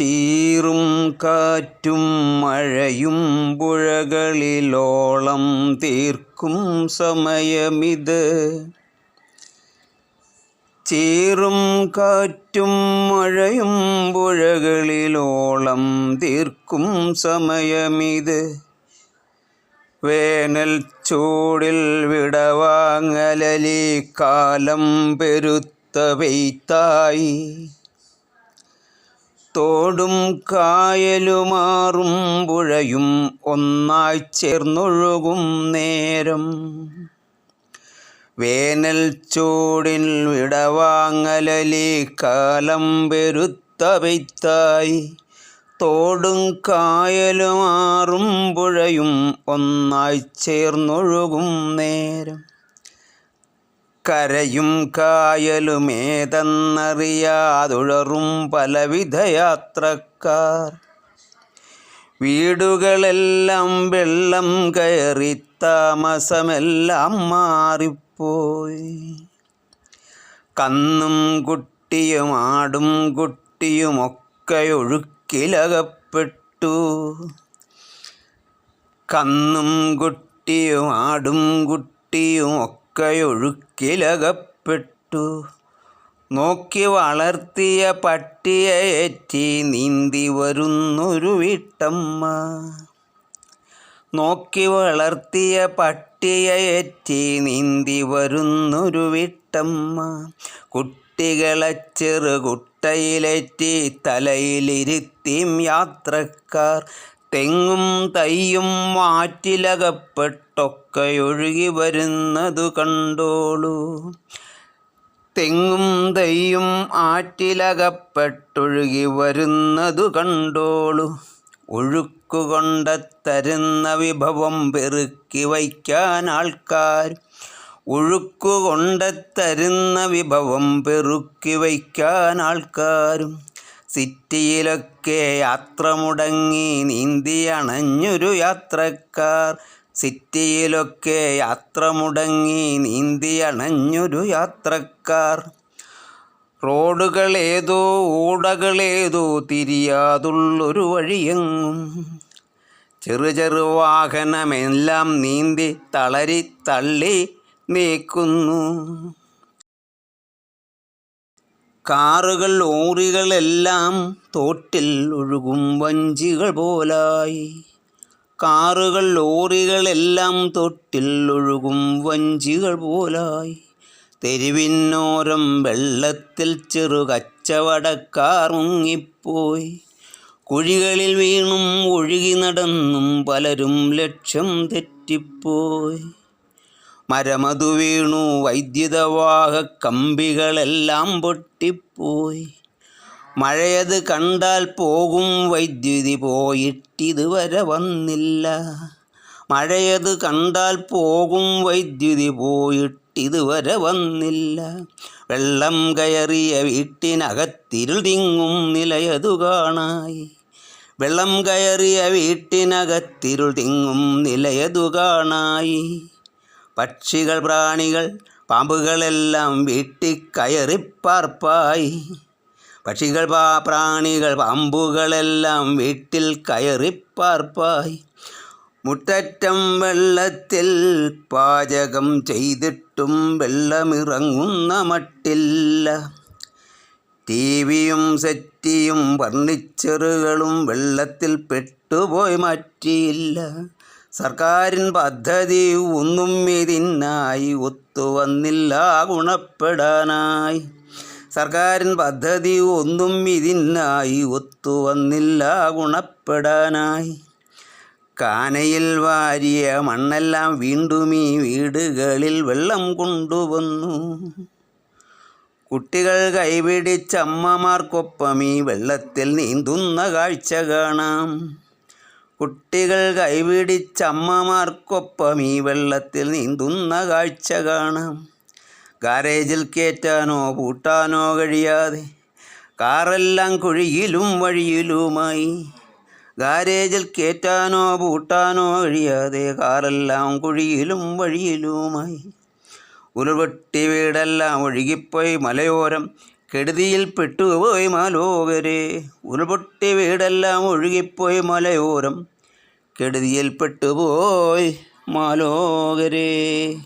ചീറും കാറ്റും മഴയും പുഴകളിലോളം തീർക്കും സമയമിത്. ചീറും കാറ്റും മഴയും പുഴകളിലോളം തീർക്കും സമയമിത്. വേനൽ ചൂടിൽ വിടവാങ്ങലലി കാലം പെരുത്ത പെയ്ത്തായി. തോടും കായലുമാറും പുഴയും ഒന്നായി ചേർന്നൊഴുകും നേരം. വേനൽ ചൂടിൽ വിടവാങ്ങലലി കാലം പെരുത്തവിത്തായി തോടും കായലുമാറും പുഴയും ഒന്നായി ചേർന്നൊഴുകും നേരം. കരയും കായലുമേതെന്നറിയാതുഴറും പലവിധ യാത്രക്കാർ വീടുകളെല്ലാം വെള്ളം കയറി താമസമെല്ലാം മാറിപ്പോയി. കന്നും കുട്ടിയും ആടും കുട്ടിയുമൊക്കെ ഒഴുക്കിലകപ്പെട്ടു കന്നും കുട്ടിയും ആടും കുട്ടിയും നോക്കി വളർത്തിയ പട്ടിയേറ്റി നീന്തി വരുന്നൊരു വീട്ടമ്മ. നോക്കി വളർത്തിയ പട്ടിയേറ്റി നീന്തി വരുന്നൊരു വീട്ടമ്മ. കുട്ടികളെ ചെറുകുട്ടയിലേറ്റി തലയിലിരുത്തിയും യാത്രക്കാർ തെങ്ങും തയ്യും മാറ്റിലകപ്പെട്ടൊക്കെയൊഴുകി വരുന്നതു കണ്ടോളൂ. തെങ്ങും തയ്യും ആറ്റിലകപ്പെട്ടൊഴുകി വരുന്നതു കണ്ടോളൂ. ഒഴുക്കുകൊണ്ട തരുന്ന വിഭവം പെറുക്കി വയ്ക്കാൻ ആൾക്കാർ. ഒഴുക്കുകൊണ്ട തരുന്ന വിഭവം പെറുക്കി വയ്ക്കാൻ ആൾക്കാരും. സിറ്റിയിലൊക്കെ യാത്ര മുടങ്ങി നീന്തി അണഞ്ഞൊരു യാത്രക്കാർ. സിറ്റിയിലൊക്കെ യാത്ര മുടങ്ങി നീന്തി അണഞ്ഞൊരു യാത്രക്കാർ. റോഡുകളേതോ ഓടകളേതോ തിരിയാതുള്ളൊരു വഴിയെങ്ങും. ചെറു ചെറു വാഹനമെല്ലാം നീന്തി തളരി തള്ളി നീക്കുന്നു. കാറുകൾ ലോറികളെല്ലാം തോട്ടിൽ ഒഴുകും വഞ്ചികൾ പോലായി. കാറുകൾ ലോറികളെല്ലാം തൊട്ടിൽ ഒഴുകും വഞ്ചികൾ പോലായി. തെരുവിനോരം വെള്ളത്തിൽ ചെറു കച്ചവടക്കാർ മുങ്ങിപ്പോയി. കുഴികളിൽ വീണും ഒഴുകി നടന്നും പലരും ലക്ഷ്യം തെറ്റിപ്പോയി. മരമതു വീണു വൈദ്യുതവാഹ കമ്പികളെല്ലാം പൊട്ടിപ്പോയി. മഴയത് കണ്ടാൽ പോകും വൈദ്യുതി പോയിട്ടിതുവരെ വന്നില്ല. മഴയത് കണ്ടാൽ പോകും വൈദ്യുതി പോയിട്ടിതുവരെ വന്നില്ല. വെള്ളം കയറിയ വീട്ടിനകത്തിരുൾ തിങ്ങും നിലയതു കാണായി. വെള്ളം കയറിയ വീട്ടിനകത്തിരുൾ തിങ്ങും നിലയതു കാണായി. പക്ഷികൾ പ്രാണികൾ പാമ്പുകളെല്ലാം വീട്ടിൽ കയറിപ്പാർപ്പായി പക്ഷികൾ പാ പ്രാണികൾ പാമ്പുകളെല്ലാം വീട്ടിൽ കയറിപ്പാർപ്പായി മുട്ടറ്റം വെള്ളത്തിൽ പാചകം ചെയ്തിട്ടും വെള്ളമിറങ്ങുന്ന മട്ടില്ല. ടി വിയും സെറ്റിയും ഫർണിച്ചറുകളും വെള്ളത്തിൽ പെട്ടുപോയി മാറ്റിയില്ല. സർക്കാരിൻ പദ്ധതി ഒന്നും ഇതിനായി ഒത്തുവന്നില്ല ഗുണപ്പെടാനായി. സർക്കാരിൻ പദ്ധതി ഒന്നും ഇതിനായി ഒത്തുവന്നില്ല ഗുണപ്പെടാനായി. കാനയിൽ വാരിയ മണ്ണെല്ലാം വീണ്ടും ഈ വീടുകളിൽ വെള്ളം കൊണ്ടുവന്നു. കുട്ടികൾ കൈപിടിച്ചമ്മമാർക്കൊപ്പം ഈ വെള്ളത്തിൽ നീന്തുന്ന കാഴ്ച കാണാം. കുട്ടികൾ കൈപിടിച്ചമ്മമാർക്കൊപ്പം ഈ വെള്ളത്തിൽ നീന്തുന്ന കാഴ്ച കാണാം. ഗാരേജിൽ കയറ്റാനോ പൂട്ടാനോ കഴിയാതെ കാറെല്ലാം കുഴിയിലും വഴിയിലുമായി. ഗാരേജിൽ കയറ്റാനോ പൂട്ടാനോ കഴിയാതെ കാറെല്ലാം കുഴിയിലും വഴിയിലുമായി. ഉരുൾപൊട്ടി വീടെല്ലാം ഒഴുകിപ്പോയി മലയോരം കെടുതിയിൽ പെട്ടുപോയി മാലോകരെ. ഉരുപൊട്ടി വീടെല്ലാം ഒഴുകിപ്പോയി മലയോരം. കെടുതിയിൽ പെട്ടുപോയി മാലോകരെ.